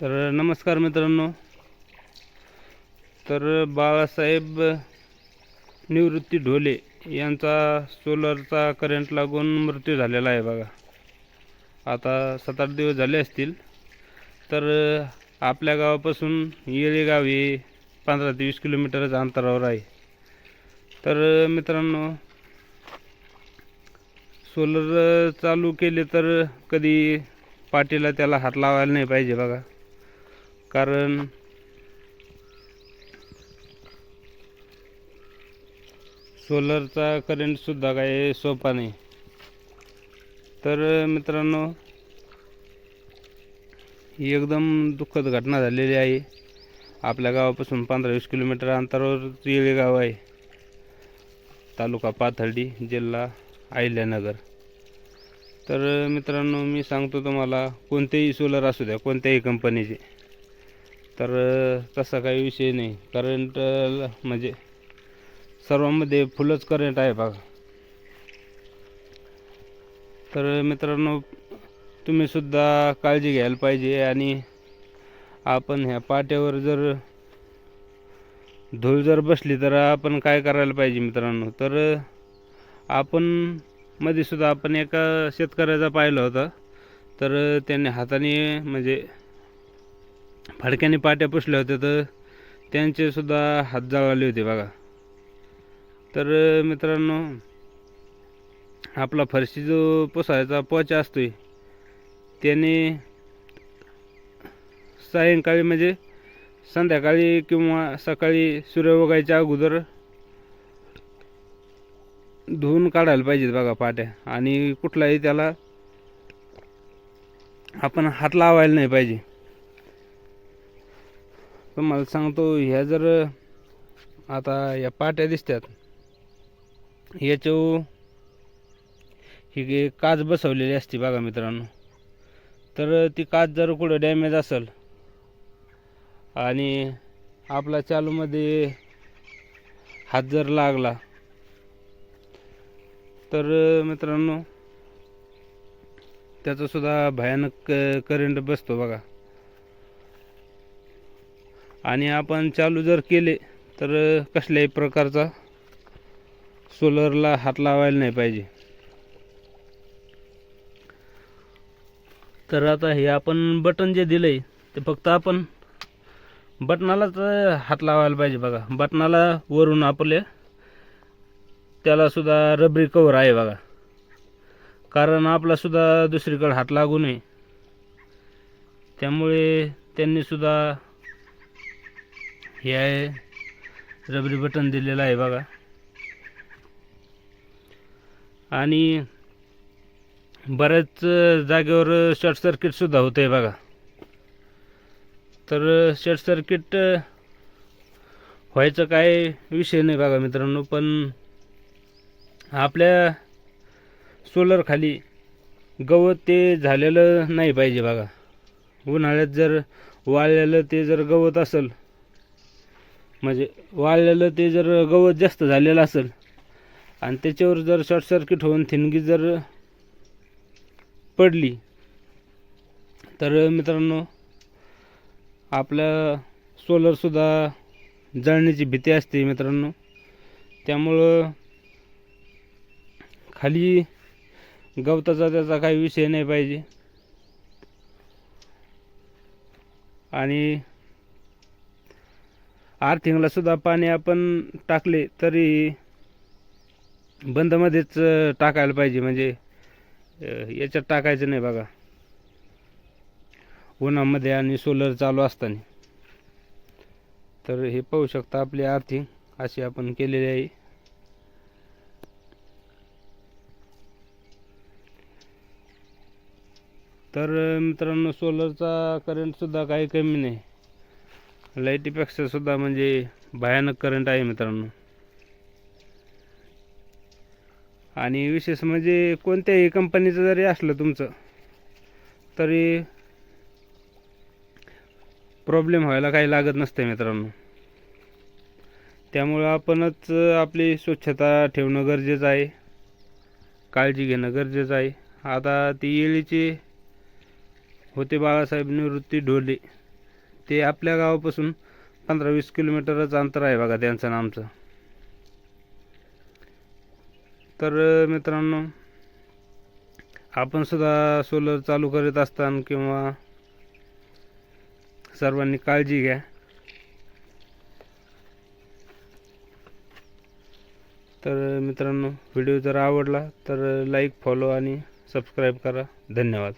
तर नमस्कार मित्रांनो. तर बाळासाहेब निवृत्ती ढोले यांचा सोलरचा करंट लागून मृत्यू झालेला आहे बघा. आता सात आठ दिवस झाले असतील. तर आपल्या गावापासून येळे गाव हे पंधरा ते वीस किलोमीटरच्या अंतरावर आहे. तर मित्रांनो सोलर चालू केले तर कधी पाटीला त्याला हात लावायला नाही पाहिजे बघा. कारण सोलरचा करंटसुद्धा काही सोपा नाही. तर मित्रांनो ही एकदम दुःखद घटना झालेली आहे. आपल्या गावापासून पंधरा वीस किलोमीटर अंतरावर येळे गाव आहे. तालुका पाथर्डी जिल्हा अहिल्यानगर. तर मित्रांनो मी सांगतो तुम्हाला कोणतेही सोलर असू द्या कोणत्याही कंपनीचे तर तसा काही विषय नाही. करंट म्हणजे सर्वांमध्ये फुलच करंट आहे बघा. तर मित्रांनो तुम्हीसुद्धा काळजी घ्यायला पाहिजे आणि आपण ह्या पाट्यावर जर धूळ जर बसली तर आपण काय करायला पाहिजे मित्रांनो? तर आपण मध्ये सुद्धा आपण एका शेतकऱ्याचा पाहिलं होतं. तर त्याने हाताने म्हणजे फडक्याने पाट्या पुसल्या होत्या तर त्यांचे सुद्धा हात जळाले होते बघा. तर मित्रांनो आपला फरशी जो पुसायचा पोचा असतोय त्याने सायंकाळी म्हणजे संध्याकाळी किंवा सकाळी सूर्य उगायच्या अगोदर धुवून काढायला पाहिजेत बघा पाट्या. आणि कुठलाही त्याला आपण हात लावायला नाही पाहिजे. तुम्हाला सांगतो ह्या जर आता या पाट्या दिसतात याच्या ही काच बसवलेली असते बघा मित्रांनो. तर ती काच जर कुठं डॅमेज असेल आणि आपला चालूमध्ये हात जर लागला तर मित्रांनो त्याचा सुद्धा भयानक करंट बसतो बघा. आणि आपण चालू जर केले तर कसल्याही प्रकारचा सोलरला हात लावायला नाही पाहिजे. तर आता हे आपण बटन जे दिलंय ते फक्त आपण बटनालाच हात लावायला पाहिजे बघा. बटनाला वरून आपले त्याला सुद्धा रबरी कवर आहे बघा. कारण आपला सुद्धा दुसरीकडे हात लागू नये. त्यामुळे त्यांनी सुद्धा हे आहे. रबरी बटन दिलेलं आहे बघा. आणि बऱ्याच जागेवर शॉर्ट सर्किटसुद्धा होतं आहे बघा. तर शॉर्ट सर्किट व्हायचं काय विषय नाही बघा मित्रांनो पण आपल्या सोलरखाली गवत ते झालेलं नाही पाहिजे बघा. उन्हाळ्यात जर वाळलेलं ते जर गवत असेल म्हणजे वाळलेलं ते जर गवत जास्त झालेलं असेल आणि त्याच्यावर जर शॉर्ट सर्किट होऊन थिनगी जर पडली तर मित्रांनो आपल्या सोलरसुद्धा जळण्याची भीती असते मित्रांनो. त्यामुळं खाली गवताचा त्याचा काही विषय नाही पाहिजे. आणि आर्थिंगला सुद्धा पाणी आपण टाकले तरी बंदमध्येच टाकायला पाहिजे. म्हणजे याच्यात टाकायचं नाही बघा. उन्हामध्ये आणि सोलर चालू असताना. तर हे पाहू शकता आपली आर्थिंग अशी आपण केलेली आहे. तर मित्रांनो सोलरचा करंटसुद्धा काही कमी नाही. लाईटीपेक्षा सुद्धा म्हणजे भयानक करंट आहे मित्रांनो. आणि विशेष म्हणजे कोणत्याही कंपनीचं जरी असलं तुमचं तरी प्रॉब्लेम व्हायला काही लागत नसते मित्रांनो. त्यामुळं आपणच आपली स्वच्छता ठेवणं गरजेचं आहे. काळजी घेणं गरजेचं आहे. आता ती येळीची होते बाळासाहेब निवृत्ती ढोले. ते आपल्या गावापासून पंधरा वीस किलोमीटरच अंतर आहे बघा त्यांचं आमचं. तर मित्रांनो आपण सुद्धा सोलर चालू करत असताना किंवा सर्वांनी काळजी घ्या. तर मित्रांनो व्हिडिओ जर आवडला तर लाईक फॉलो आणि सबस्क्राईब करा. धन्यवाद.